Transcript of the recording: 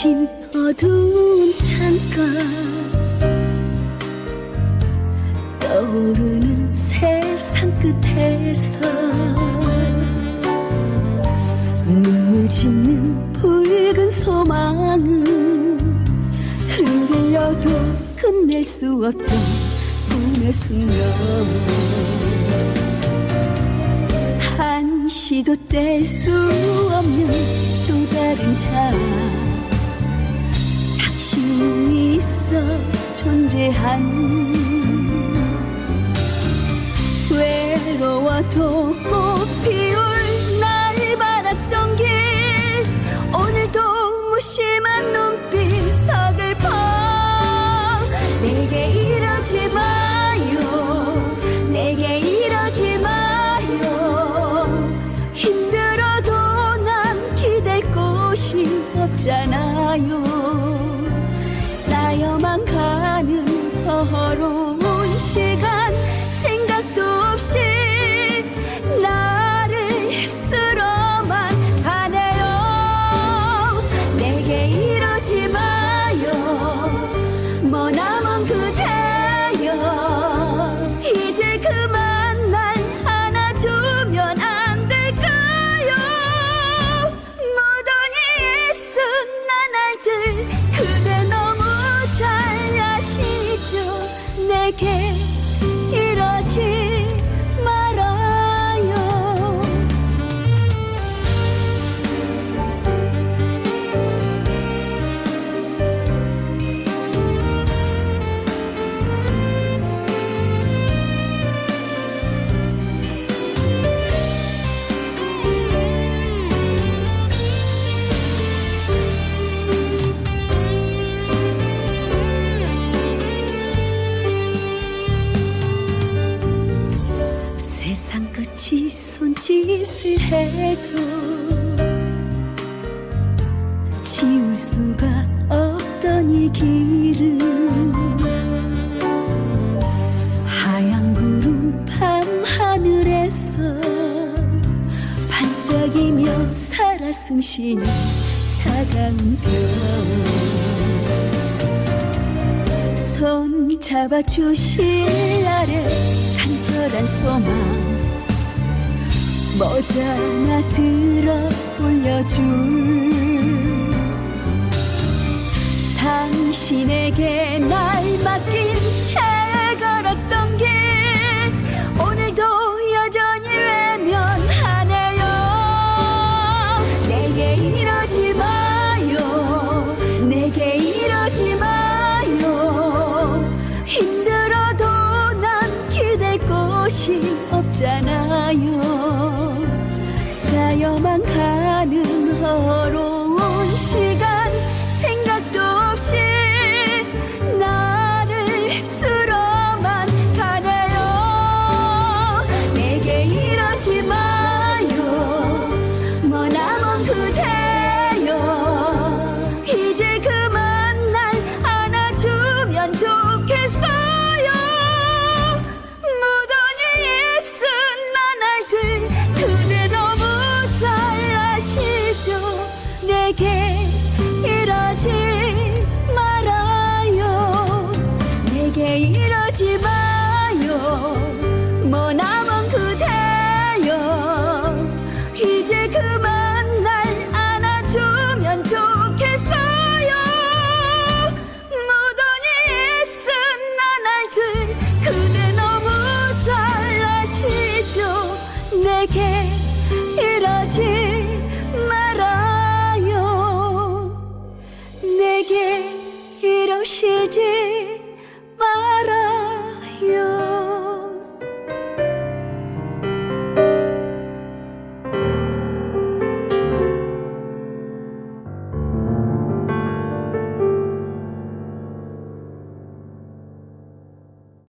묻힌 어두운 창가. 떠오르는 세상 끝에서 짓는 붉은 소망은 흔들려도 끝낼 수 없던 꿈의 순간 한시도 뗄 수 없는 또 다른 자 있어 존재한 외로워도 꽃 피울 날 바랐던 길. 오늘도 무심한 눈빛 서글퍼 내게 이러지 마요. 내게 이러지 마요. 힘들어도 난 기댈 곳이 없잖아요 쌓여만 가는 허로운 아 손짓을 해도 지울 수가 없던 이 길은 하얀 구름 밤 하늘에서 반짝이며 살아 숨쉬는 차가운 별. 손 잡아주실 날에 간절한 소망 모자나 들 世界。